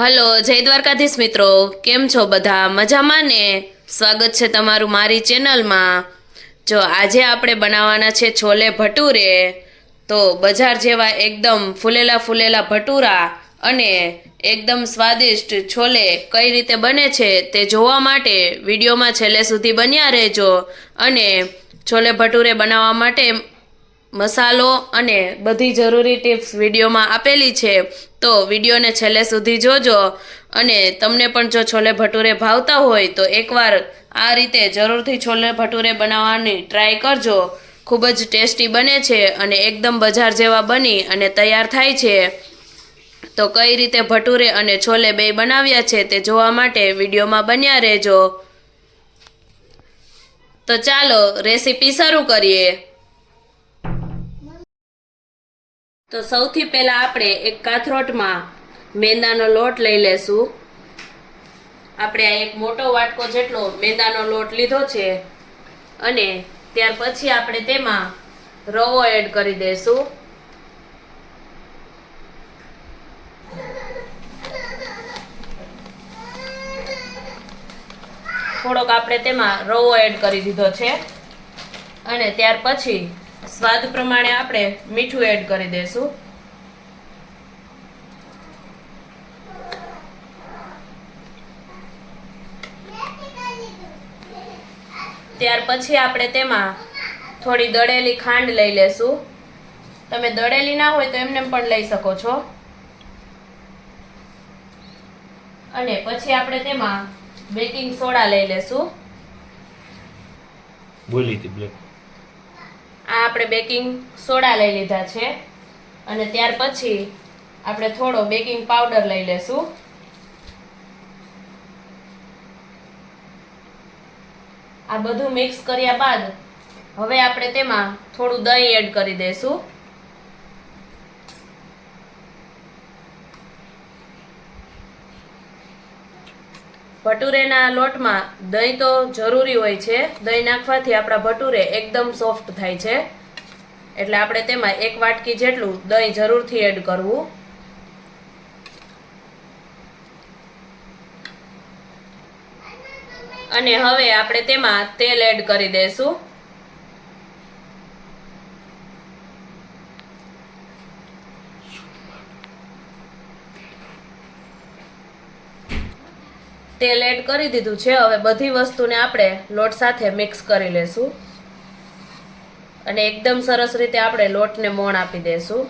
Hello, જય દ્વારકાધીશ મિત્રો. કેમ છો બધા? મજામાં ને? સ્વાગત છે તમારું મારી ચેનલમાં. જો, આજે આપણે બનાવવાના છે છોલે ભટુરે. તો, બજાર જેવા એકદમ ફૂલેલા ફૂલેલા ભટુરા અને એકદમ સ્વાદિષ્ટ છોલે કઈ રીતે બને છે તે જોવા માટે વિડીયોમાં છેલ્લે સુધી બન્યા રહેજો. અને છોલે ભટુરે બનાવવા માટે મસાલો અને બધી જરૂરી ટિપ્સ વિડીયોમાં આપેલી છે, તો વિડીયોને છેલ્લે સુધી જોજો. અને તમને પણ જો છોલે ભટુરે ભાવતા હોય, તો એકવાર આ રીતે જરૂરથી છોલે ભટુરે બનાવવાની ટ્રાય કરજો. ખૂબ જ ટેસ્ટી બને છે અને એકદમ બજાર જેવા બની અને તૈયાર થાય છે. તો કઈ રીતે ભટુરે અને છોલે બે બનાવ્યા છે તે જોવા માટે વિડીયોમાં બન્યા રહેજો. તો ચાલો રેસીપી શરૂ કરીએ. તો સૌથી પહેલા આપણે એક કાથરોટમાં મેંદાનો લોટ લઈ લેશું. આપણે આ એક મોટો વાટકો જેટલો મેંદાનો લોટ લીધો છે અને ત્યાર પછી આપણે તેમાં રવો એડ કરી દઈશું થોડોક આપણે તેમાં રવો એડ કરી દીધો છે. અને ત્યાર પછી સ્વાદ પ્રમાણે આપણે મીઠું એડ કરી દઈશું ત્યાર પછી આપણે તેમાં થોડી દળેલી ખાંડ લઈ લેશું. તમે દળેલી ના હોય તો એમને પણ લઈ શકો છો. અને પછી આપણે તેમાં બેકિંગ સોડા લઈ લેશું. બોલી હતી બ્લેક. આ આપણે બેકિંગ સોડા લઈ લીધા છે. અને ત્યાર પછી આપણે થોડો બેકિંગ પાવડર લઈ લેશું. આ બધું મિક્સ કર્યા બાદ હવે આપણે તેમાં થોડું દહીં એડ કરી દઈશું ભટુરેના લોટમાં દહીં તો જરૂરી હોય છે. દહીં નાખવાથી આપણા ભટુરે એકદમ સોફ્ટ થાય છે. એટલે આપણે તેમાં એક વાટકી જેટલું દહીં જરૂરથી એડ કરવું. અને હવે આપણે તેમાં તેલ એડ કરી દઈશું તેલ એડ કરી દીધું છે. હવે બધી વસ્તુને આપણે લોટ સાથે મિક્સ કરી લેશું. અને એકદમ સરસ રીતે આપણે લોટને મોણ આપી દેશું.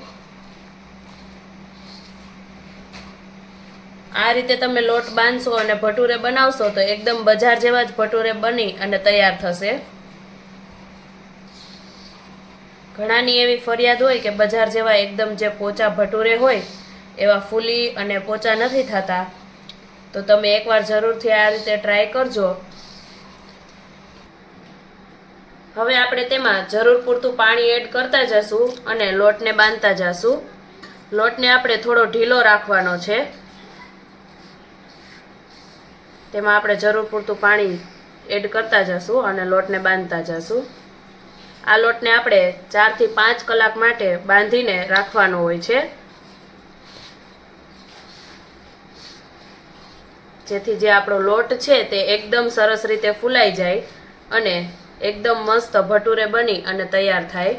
આ રીતે તમે લોટ બાંધશો અને ભટુરે બનાવશો તો એકદમ બજાર જેવા જ ભટુરે બની અને તૈયાર થશે. ઘણાની એવી ફરિયાદ હોય કે બજાર જેવા એકદમ જે પોચા ભટુરે હોય, એવા ફૂલી અને પોચા નથી થતા. તો તમે એકવાર જરૂરથી આ રીતે ટ્રાય કરજો. હવે આપણે તેમાં જરૂર પૂરતું પાણી એડ કરતા જશું અને લોટને બાંધતા જશું. લોટને આપણે થોડો ઢીલો રાખવાનો છે. તેમાં આપણે જરૂર પૂરતું પાણી એડ કરતા જશું અને લોટને બાંધતા જશું. આ લોટને આપણે ચારથી પાંચ કલાક માટે બાંધીને રાખવાનો હોય છે. જેથી જે આપણો લોટ છે તે એકદમ સરસ રીતે ફૂલાઈ જાય અને એકદમ મસ્ત ભટુરે બની અને તૈયાર થાય.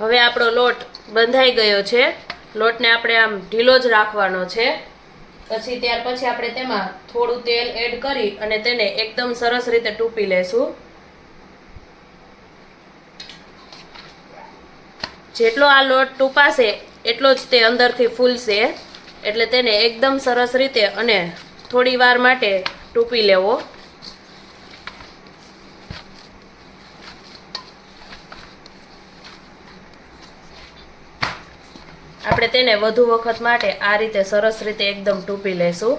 હવે આપણો લોટ બંધાઈ ગયો છે. લોટને આપણે આમ ઢીલો જ રાખવાનો છે. પછી ત્યાર પછી આપણે તેમાં થોડું તેલ એડ કરી અને તેને એકદમ સરસ રીતે ટૂપી લેશું. જેટલો આ લોટ ટૂપાશે, એટલો જ તે અંદરથી ફૂલશે. એટલે તેને એકદમ સરસ રીતે અને થોડી વાર માટે ટૂપી લેવો. આપણે તેને વધુ વખત માટે આ રીતે સરસ રીતે એકદમ ટૂપી લઈશું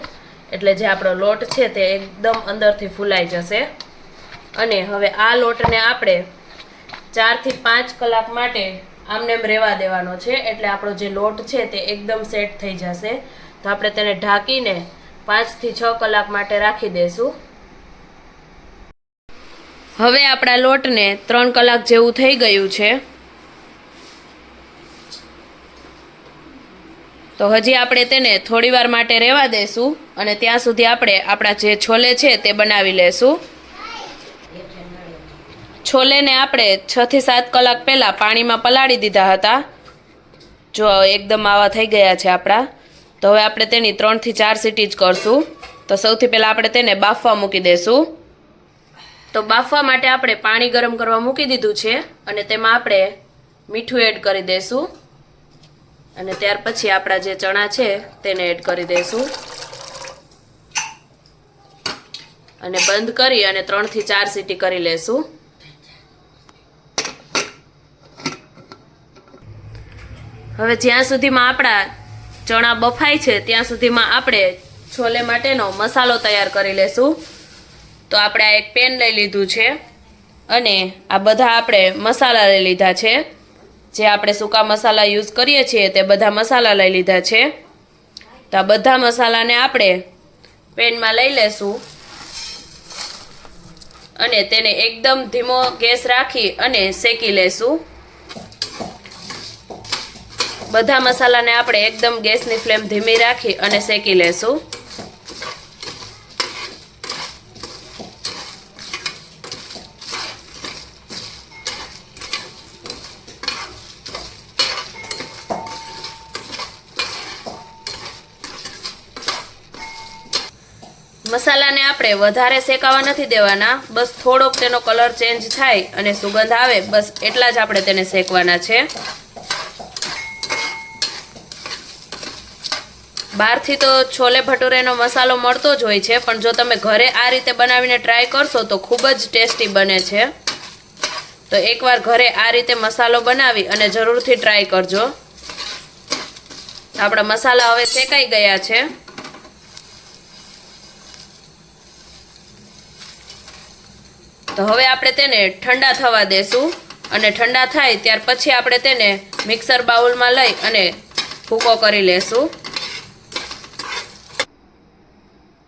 એટલે જે આપણો લોટ છે તે એકદમ અંદરથી ફૂલાઈ જશે. અને હવે આ લોટને આપણે ચારથી પાંચ કલાક માટે આમને એમ રહેવા દેવાનો છે, એટલે આપણો જે લોટ છે તે એકદમ સેટ થઈ જશે. તો આપણે તેને ઢાંકીને પાંચથી છ કલાક માટે રાખી દઈશું હવે આપણા લોટને ત્રણ કલાક જેવું થઈ ગયું છે. તો હજી આપણે તેને થોડીવાર માટે રહેવા દઈશું અને ત્યાં સુધી આપણે આપણા જે છોલે છે તે બનાવી લેશું. છોલેને આપણે છ થી સાત કલાક પહેલાં પાણીમાં પલાળી દીધા હતા. જો એકદમ આવા થઈ ગયા છે આપણા. તો હવે આપણે તેની ત્રણથી ચાર સીટી જ કરશું. તો સૌથી પહેલાં આપણે તેને બાફવા મૂકી દેશું. તો બાફવા માટે આપણે પાણી ગરમ કરવા મૂકી દીધું છે અને તેમાં આપણે મીઠું એડ કરી દેશું. અને ત્યાર પછી આપણા જે ચણા છે તેને એડ કરી દેશું. અને બંધ કરી અને ત્રણથી ચાર સીટી કરી લેશું. હવે જ્યાં સુધીમાં આપણા ચણા બફાય છે, ત્યાં સુધીમાં આપણે છોલે માટેનો મસાલો તૈયાર કરી લેશું. તો આપણે આ એક પેન લઈ લીધું છે અને આ બધા આપણે મસાલા લઈ લીધા છે. જે આપણે સૂકા મસાલા યુઝ કરીએ છીએ તે બધા મસાલા લઈ લીધા છે. તો આ બધા મસાલાને આપણે પેનમાં લઈ લેશું અને તેને એકદમ ધીમો ગેસ રાખી અને શેકી લેશું. બધા મસાલાને આપણે એકદમ ગેસની ફ્લેમ ધીમી રાખી અને શેકી લેશું. મસાલાને આપણે વધારે શેકાવા નથી દેવાના. બસ થોડોક તેનો કલર ચેન્જ થાય અને સુગંધ આવે. બસ એટલા જ આપણે તેને શેકવાના છે. બહારથી તો છોલે ભટુરેનો મસાલો મળતો જ હોય છે, પણ જો તમે ઘરે આ રીતે બનાવીને ટ્રાય કરશો તો ખૂબ જ ટેસ્ટી બને છે. તો એકવાર ઘરે આ રીતે મસાલો બનાવી અને જરૂરથી ટ્રાય કરજો. આપણા મસાલા હવે શેકાઈ ગયા છે. તો હવે આપણે તેને ઠંડા થવા દેશું અને ઠંડા થાય ત્યાર પછી આપણે તેને મિક્સર બાઉલમાં લઈ અને ભૂકો કરી લેશું.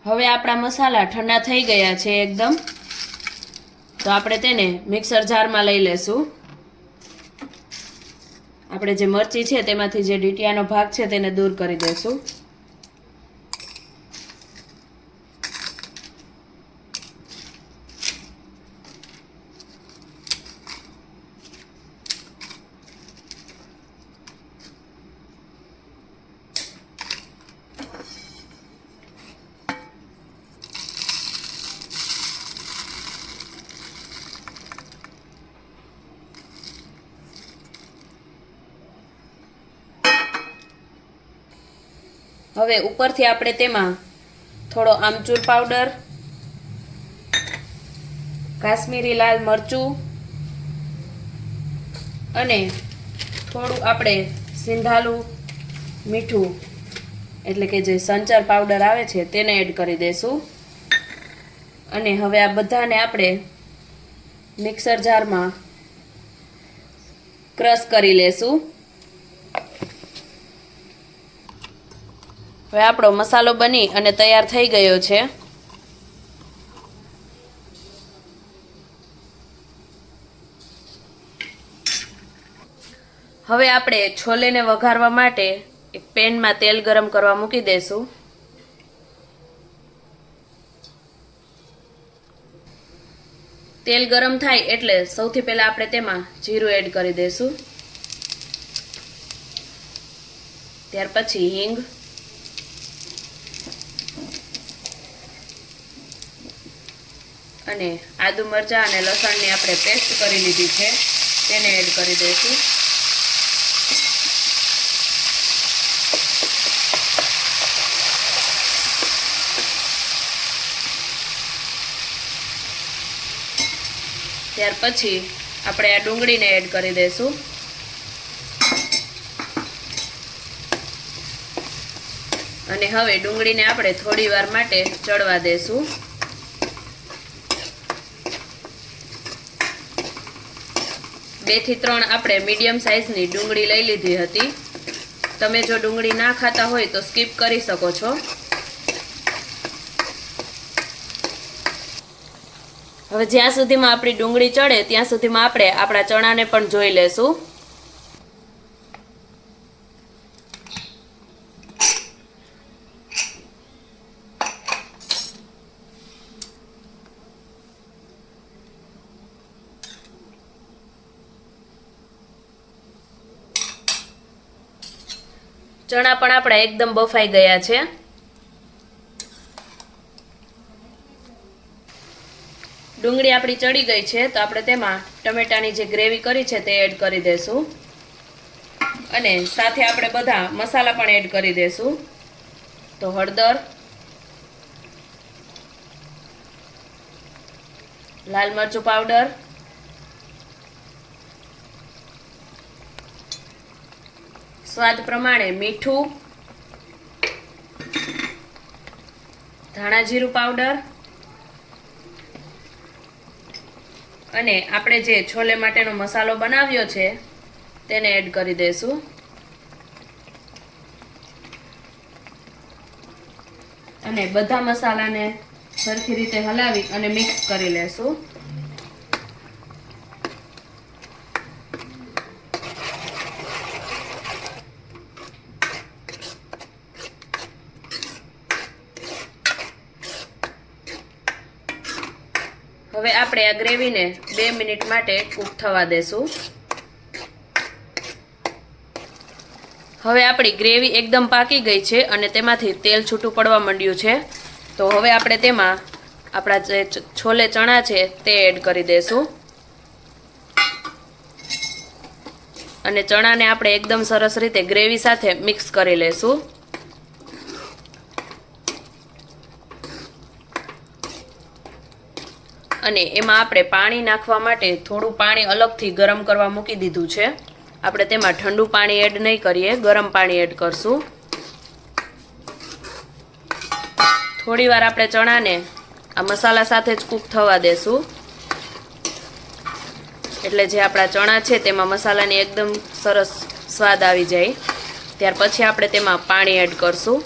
હવે આપણા મસાલા ઠંડા થઈ ગયા છે એકદમ. તો આપણે તેને મિક્સર જારમાં લઈ લેશું. આપણે જે મરચી છે તેમાંથી જે ડીટિયાનો ભાગ છે તેને દૂર કરી દેશું. હવે ઉપરથી આપણે તેમાં થોડો આમચૂર પાવડર કાશ્મીરી લાલ મરચું અને થોડું આપણે સિંધાલું મીઠું, એટલે કે જે સંચર પાવડર આવે છે તેને એડ કરી દઈશું અને હવે આ બધાને આપણે મિક્સર જારમાં ક્રશ કરી લેશું. હવે આપણો મસાલો બની અને તૈયાર થઈ ગયો છે. હવે આપણે છોલેને વઘારવા માટે એક પેનમાં તેલ ગરમ કરવા મૂકી દઈશું તેલ ગરમ થાય એટલે સૌથી પહેલાં આપણે તેમાં જીરું એડ કરી દઈશું ત્યાર પછી હિંગ અને આદુ મરચાં અને લસણની આપણે પેસ્ટ કરી લીધી છે. તેને એડ કરી દઈશું. ત્યાર પછી આપણે આ ડુંગળીને એડ કરી દઈશું. અને હવે ડુંગળીને આપણે થોડી વાર માટે ચડવા દેશું બેથી ત્રણ આપણે મીડિયમ સાઇઝની ડુંગળી લઈ લીધી હતી. તમે જો ડુંગળી ના ખાતા હોય તો સ્કીપ કરી શકો છો. હવે જ્યાં સુધીમાં આપણી ડુંગળી ચડે, ત્યાં સુધીમાં આપણે આપણા ચણાને પણ જોઈ લેશું. ચણા પણ આપણા એકદમ બફાઈ ગયા છે. ડુંગળી આપણી ચડી ગઈ છે, તો આપણે તેમાં ટમેટાની જે ગ્રેવી કરી છે તે એડ કરી દેશું. અને સાથે આપણે બધા મસાલા પણ એડ કરી દેશું. તો હળદર, લાલ મરચું પાવડર સ્વાદ પ્રમાણે મીઠું, ધાણા જીરું પાવડર અને આપણે જે છોલે માટેનો મસાલો બનાવ્યો છે, તેને એડ કરી દઈશું. અને બધા મસાલાને સરખી રીતે હલાવી અને મિક્સ કરી લેશું. હવે આપણે આ ગ્રેવીને બે મિનિટ માટે કૂક થવા દેશું. હવે આપણી ગ્રેવી એકદમ પાકી ગઈ છે અને તેમાંથી તેલ છૂટું પડવા માંડ્યું છે. તો હવે આપણે તેમાં આપણા જે છોલે ચણા છે તે એડ કરી દઈશું અને ચણાને આપણે એકદમ સરસ રીતે ગ્રેવી સાથે મિક્સ કરી લેશું. અને એમાં આપણે પાણી નાખવા માટે થોડું પાણી અલગથી ગરમ કરવા મૂકી દીધું છે. આપણે તેમાં ઠંડુ પાણી એડ નહીં કરીએ, ગરમ પાણી એડ કરશું. થોડી વાર આપણે ચણાને આ મસાલા સાથે જ કૂક થવા દેશું. એટલે જે આપણા ચણા છે તેમાં મસાલાની એકદમ સરસ સ્વાદ આવી જાય. ત્યાર પછી આપણે તેમાં પાણી એડ કરશું.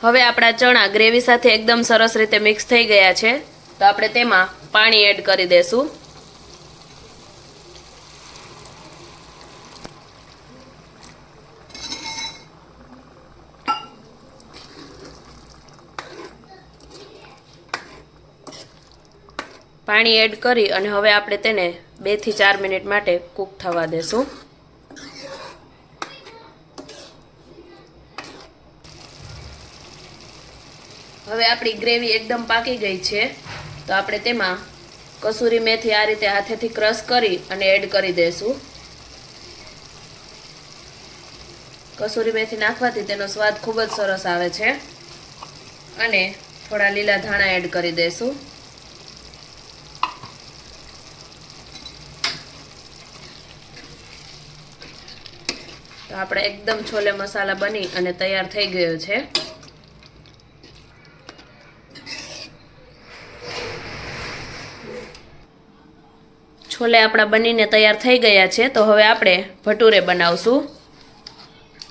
હવે આપણા ચણા ગ્રેવી સાથે એકદમ સરસ રીતે મિક્સ થઈ ગયા છે. તો આપણે તેમાં પાણી એડ કરી દેશું. પાણી એડ કરી અને હવે આપણે તેને બેથી ચાર મિનિટ માટે કૂક થવા દેશું. હવે આપણી ગ્રેવી એકદમ પાકી ગઈ છે. તો આપણે તેમાં કસૂરી મેથી આ રીતે હાથેથી ક્રશ કરી અને એડ કરી દઈશું કસૂરી મેથી નાખવાથી તેનો સ્વાદ ખૂબ જ સરસ આવે છે. અને થોડા લીલા ધાણા એડ કરી દઈશું તો આપણે એકદમ છોલે મસાલા બની અને તૈયાર થઈ ગયો છે. છોલે આપણા બનીને તૈયાર થઈ ગયા છે, તો હવે આપણે ભટુરે બનાવશું.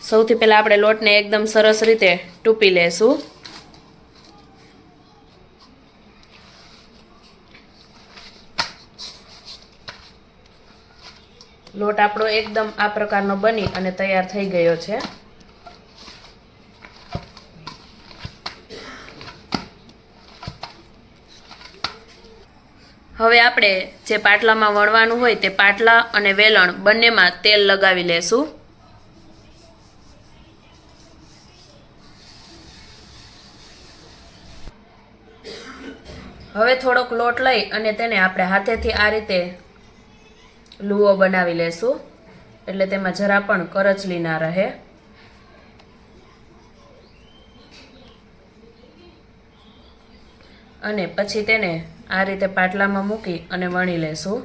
સૌથી પહેલાં આપણે લોટને એકદમ સરસ રીતે ટૂપી લેશું. લોટ આપણો એકદમ આ પ્રકારનો બની અને તૈયાર થઈ ગયો છે. હવે આપણે જે પાટલામાં વણવાનું હોય તે પાટલા અને વેલણ બંનેમાં તેલ લગાવી લેશું. હવે થોડોક લોટ લઈ અને તેને આપણે હાથેથી આ રીતે લુઓ બનાવી લેશું. એટલે તેમાં જરા પણ કરચલી ના રહે. અને પછી તેને આ રીતે પાટલામાં મૂકી અને વણી લેશું.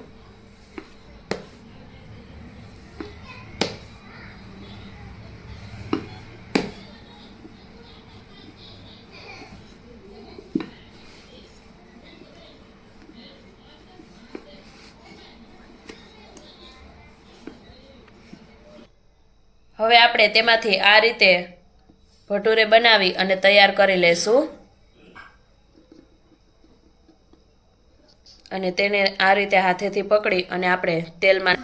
હવે આપણે તેમાંથી આ રીતે ભટુરે બનાવી અને તૈયાર કરી લેશું. અને તેને આ રીતે હાથેથી પકડી અને આપણે તેલમાં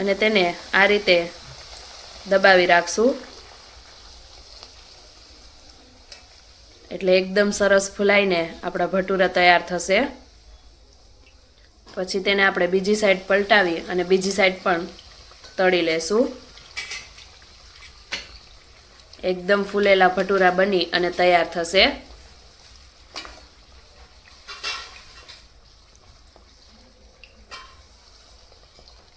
અને તેને આ રીતે દબાવી રાખશું. એટલે એકદમ સરસ ફૂલાઈને આપણા ભટુરા તૈયાર થશે. પછી તેને આપણે બીજી સાઈડ પલટાવી અને બીજી સાઈડ પણ તળી લેશું. એકદમ ફૂલેલા ભટુરા બની અને તૈયાર થશે.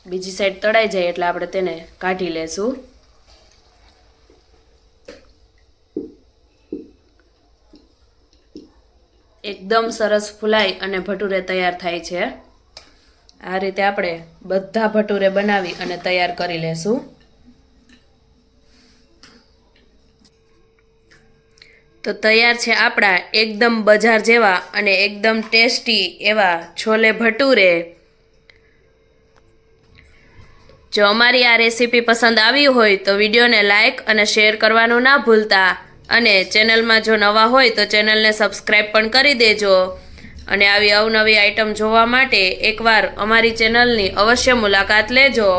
બીજી સાઈડ તળાઈ જાય એટલે આપણે તેને કાઢી લેશું. એકદમ સરસ ફૂલાઈ અને ભટુરે તૈયાર થાય છે. આ રીતે આપણે બધા ભટુરે બનાવી અને તૈયાર કરી લેશું. તો તૈયાર છે આપણા એકદમ બજાર જેવા અને એકદમ ટેસ્ટી એવા છોલે ભટુરે. જો અમારી આ રેસીપી પસંદ આવી હોય તો વિડીયોને લાઇક અને શેર કરવાનું ના ભૂલતા અને ચેનલમાં જો નવા હોય તો ચેનલને સબસ્ક્રાઈબ પણ કરી દેજો. અને આવી અવનવી આઈટમ જોવા માટે એકવાર અમારી ચેનલની અવશ્ય મુલાકાત લેજો.